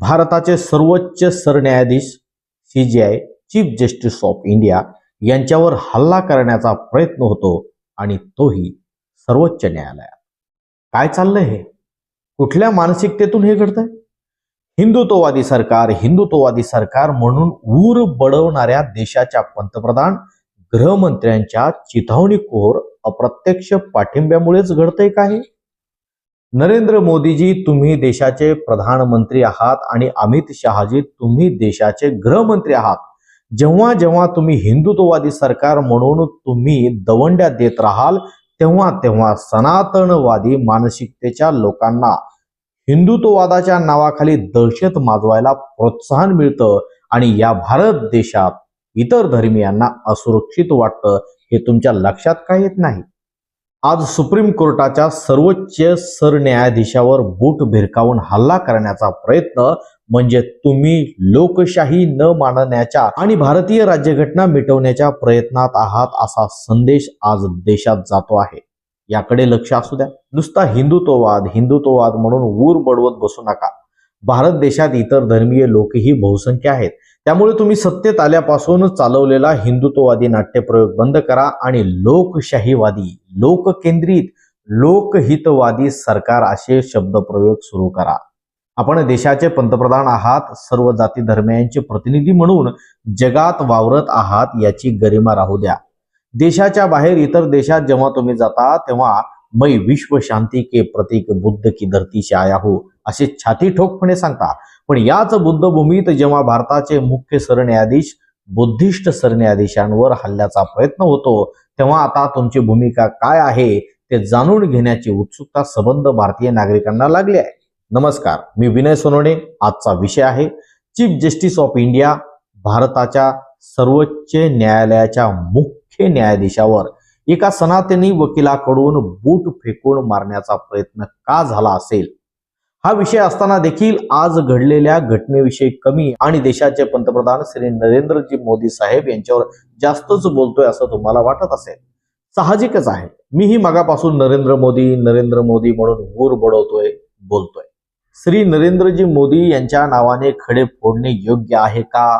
भारताचे सर्वोच्च सरन्यायाधीश C J I chief justice of India यांच्यावर हल्ला करण्याचा प्रयत्न होतो आणि तोही सर्वोच्च न्यायालयात. काय चाललंय हे? कुठल्या मानसिकतेतून हे घडतंय? हिंदुत्ववादी सरकार हिंदुत्ववादी सरकार म्हणून ऊर बडवणाऱ्या देशाच्या पंतप्रधान गृहमंत्र्यांच्या चिथावणीखोर अप्रत्यक्ष पाठिंब्यामुळेच घडतंय का हे? नरेंद्र मोदीजी तुम्ही देशाचे प्रधानमंत्री आहात आणि अमित शहाजी तुम्ही देशाचे गृहमंत्री आहात. जेव्हा जेव्हा तुम्ही हिंदुत्ववादी सरकार म्हणून तुम्ही दवंड्या देत राहाल तेव्हा तेव्हा सनातनवादी मानसिकतेच्या लोकांना हिंदुत्ववादाच्या नावाखाली दहशत माजवायला प्रोत्साहन मिळतं आणि या भारत देशात इतर धर्मियांना असुरक्षित वाटतं हे तुमच्या लक्षात का येत नाही? आज सुप्रीम कोर्टाच्या सर्वोच्च सरन्यायाधीशावर बूट भिरकावून हल्ला करण्याचा प्रयत्न म्हणजे तुम्ही लोकशाही न मानण्याच्या आणि भारतीय राज्यघटना मिटवण्याच्या प्रयत्नात आहात असा संदेश आज देशात जातो आहे. याकडे लक्ष असू द्या. नुसता हिंदुत्ववाद हिंदुत्ववाद म्हणून ऊर बडवत बसू नका. भारत देशात इतर धर्मीय लोकही बहुसंख्य आहेत. त्यामुळे तुम्ही सत्तेत आल्यापासून चालवलेला हिंदुत्ववादी नाट्यप्रयोग बंद करा आणि लोकशाहीवादी लोककेंद्रित लोकहितवादी सरकार असे शब्दप्रयोग सुरू करा. आपण देशाचे पंतप्रधान आहात सर्व जाती धर्मियांचे प्रतिनिधी म्हणून जगात वावरत आहात याची गरिमा राहू द्या. देशाच्या बाहेर इतर देशात जेव्हा तुम्ही जाता तेव्हा मैं विश्व शांती के प्रतीक बुद्ध की धरती से आया हो असे छाती ठोकपणे सांगता. पण याच बुद्धभूमीत जेव्हा भारताचे मुख्य सरन्यायाधीश बुद्धिस्ट सरन्यायाधीशांवर हल्ल्याचा प्रयत्न होतो तेव्हा आता तुमची भूमिका काय आहे ते जाणून घेण्याची उत्सुकता सबंध भारतीय नागरिकांना लागली आहे. नमस्कार मी विनय सोनवणे आजचा विषय आहे चीफ जस्टिस ऑफ इंडिया भारताच्या सर्वोच्च न्यायालयाच्या मुख्य न्यायाधीशावर. एका सनातनी वकिलाकडून बूट फेकून मारण्याचा प्रयत्न का झाला असेल? हा विषय असताना देखील आज घडलेल्या घटनेविषयी कमी आणि देशाचे पंतप्रधान श्री नरेंद्रजी मोदी साहेब यांच्यावर जास्तच बोलतोय असं तुम्हाला वाटत असेल. साहजिकच आहे. मीही मगापासून नरेंद्र मोदी नरेंद्र मोदी म्हणून ऊर बडवतोय बोलतोय. श्री नरेंद्रजी मोदी यांच्या नावाने खडे फोडणे योग्य आहे का?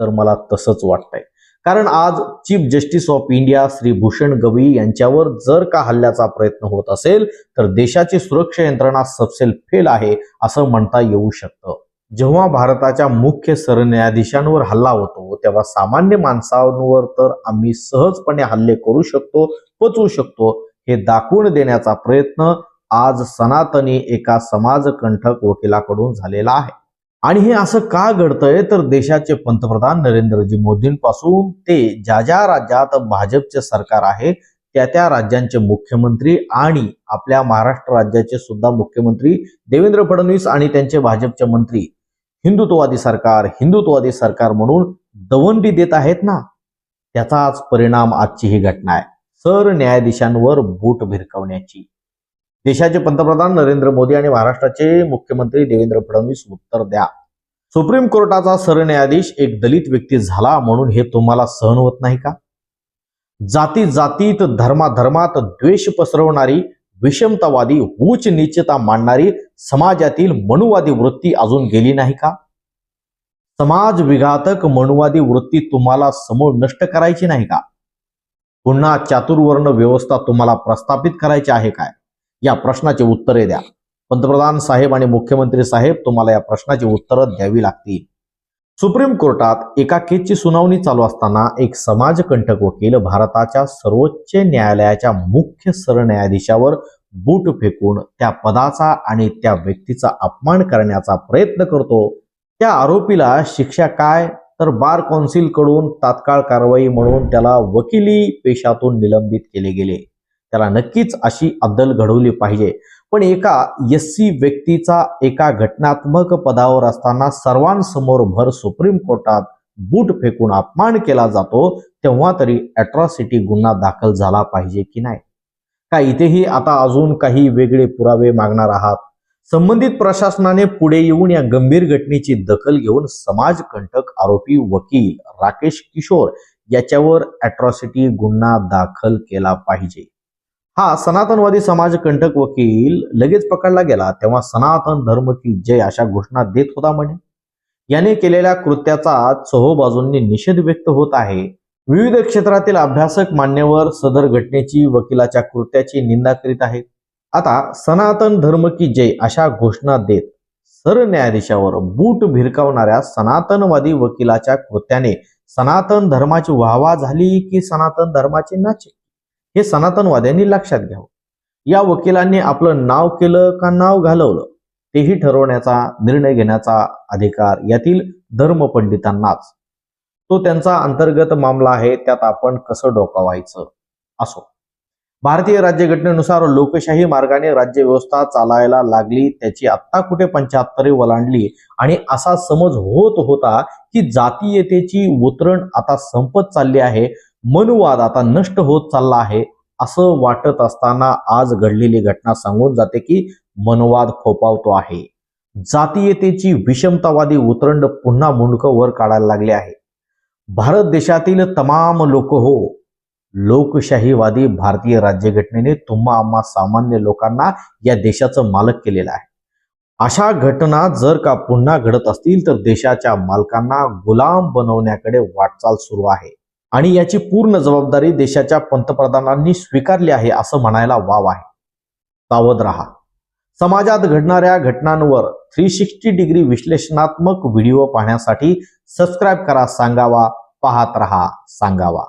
तर मला तसंच वाटतंय. कारण आज chief justice of India Shri Bhushan Gavai यांच्यावर जर का हल्ल्याचा प्रयत्न होत असेल तर देशाची सुरक्षा यंत्रणा सबसेल फेल आहे असं म्हणता येऊ शकतं. जेव्हा भारताच्या मुख्य सरन्यायाधीशांवर हल्ला होतो तेव्हा सामान्य माणसांवर तर आम्ही सहजपणे हल्ले करू शकतो पचवू शकतो हे दाखवून देण्याचा प्रयत्न आज सनातनी एका समाजकंठक वकिलाकडून झालेला आहे. आणि हे असं का घडतंय? तर देशाचे पंतप्रधान नरेंद्रजी मोदींपासून ते ज्या ज्या राज्यात भाजपचे सरकार आहे त्या त्या राज्यांचे मुख्यमंत्री आणि आपल्या महाराष्ट्र राज्याचे सुद्धा मुख्यमंत्री देवेंद्र फडणवीस आणि त्यांचे भाजपचे मंत्री हिंदुत्ववादी सरकार हिंदुत्ववादी सरकार म्हणून दवंडी देत आहेत ना? त्याचाच परिणाम आजची ही घटना आहे. सर न्यायाधीशांवर बूट भिरकवण्याची. देशाचे पंतप्रधान नरेंद्र मोदी आणि महाराष्ट्राचे मुख्यमंत्री देवेंद्र फडणवीस उत्तर द्या. सुप्रीम कोर्टाचा सरन्यायाधीश एक दलित व्यक्ती झाला म्हणून हे तुम्हाला सहन होत नाही का? जाती जातीत धर्माधर्मात द्वेष पसरवणारी विषमतावादी उच्च निचता मांडणारी समाजातील मनुवादी वृत्ती अजून गेली नाही का? समाज विघातक मनुवादी वृत्ती तुम्हाला समोर नष्ट करायची नाही का? पुन्हा चातुर्वर्ण व्यवस्था तुम्हाला प्रस्थापित करायची आहे काय? या प्रश्नाचे उत्तरे द्या. पंतप्रधान साहेब आणि मुख्यमंत्री साहेब तुम्हाला या प्रश्नाची उत्तरं द्यावी लागतील. सुप्रीम कोर्टात एका केसची सुनावणी चालू असताना एक समाजकंटक वकील भारताच्या सर्वोच्च न्यायालयाच्या मुख्य सरन्यायाधीशावर बूट फेकून त्या पदाचा आणि त्या व्यक्तीचा अपमान करण्याचा प्रयत्न करतो. त्या आरोपीला शिक्षा काय? तर बार कौन्सिलकडून तात्काळ कारवाई म्हणून त्याला वकिली पेशातून निलंबित केले गेले. त्याला नक्कीच अशी अद्दल घडवली पाहिजे. पण एका एस सी व्यक्तीचा एका घटनात्मक पदावर असताना सर्वांसमोर भर सुप्रीम कोर्टात बूट फेकून अपमान केला जातो तेव्हा तरी अॅट्रॉसिटी गुन्हा दाखल झाला पाहिजे की नाही? का इथेही आता अजून काही वेगळे पुरावे मागणार आहात? संबंधित प्रशासनाने पुढे येऊन या गंभीर घटनेची दखल घेऊन समाजकंटक आरोपी वकील राकेश किशोर याच्यावर अॅट्रॉसिटी गुन्हा दाखल केला पाहिजे. हा सनातनवादी समाज कंटक वकील लगेच पकडला गेला. तेव्हा सनातन धर्म की जय अशा घोषणा देत होता म्हणे. याने केलेल्या कृत्याचा चहो बाजूंनी निषेध व्यक्त होत आहे. विविध क्षेत्रातील अभ्यासक मान्यवर सदर घटनेची वकिलाच्या कृत्याची निंदा करीत आहेत. आता सनातन धर्म की जय अशा घोषणा देत सरन्यायाधीशावर बूट भिरकावणाऱ्या सनातनवादी वकिलाच्या कृत्याने सनातन धर्माची वाहवा झाली की सनातन धर्माचे नाचे हे सनातनवाद्यांनी लक्षात घ्यावं. या वकिलांनी आपलं नाव केलं का नाव घालवलं तेही ठरवण्याचा निर्णय घेण्याचा अधिकार यातील धर्मपंडितांनाच. तो त्यांचा अंतर्गत मामला आहे त्यात आपण कसं डोकावायचं? असो. भारतीय राज्यघटनेनुसार लोकशाही मार्गाने राज्यव्यवस्था चालायला लागली त्याची आत्ता कुठे पंचाहत्तरे वलांडली आणि असा समज होत होता की जातीयतेची उतरण आता संपत चालली आहे मनुवाद आता नष्ट होत चालला आहे असं वाटत असताना आज घडलेली घटना सांगून जाते की मनवाद फोपावतो आहे. जातीयतेची विषमतावादी उतरंड पुन्हा मुंडकं वर काढायला लागले आहे. भारत देशातील तमाम लोक हो लोकशाहीवादी भारतीय राज्यघटनेने तुम्हा आम्हा सामान्य लोकांना या देशाचं मालक केलेलं आहे. अशा घटना जर का पुन्हा घडत असतील तर देशाच्या मालकांना गुलाम बनवण्याकडे वाटचाल सुरू आहे. आणि याची पूर्ण जबाबदारी देशाच्या पंतप्रधानांनी स्वीकारली आहे असं म्हणायला वाव आहे. सावध रहा. समाजात घडणाऱ्या घटनांवर थ्री सिक्स्टी डिग्री विश्लेषणात्मक व्हिडिओ पाहण्यासाठी सबस्क्राईब करा सांगावा पाहत रहा सांगावा.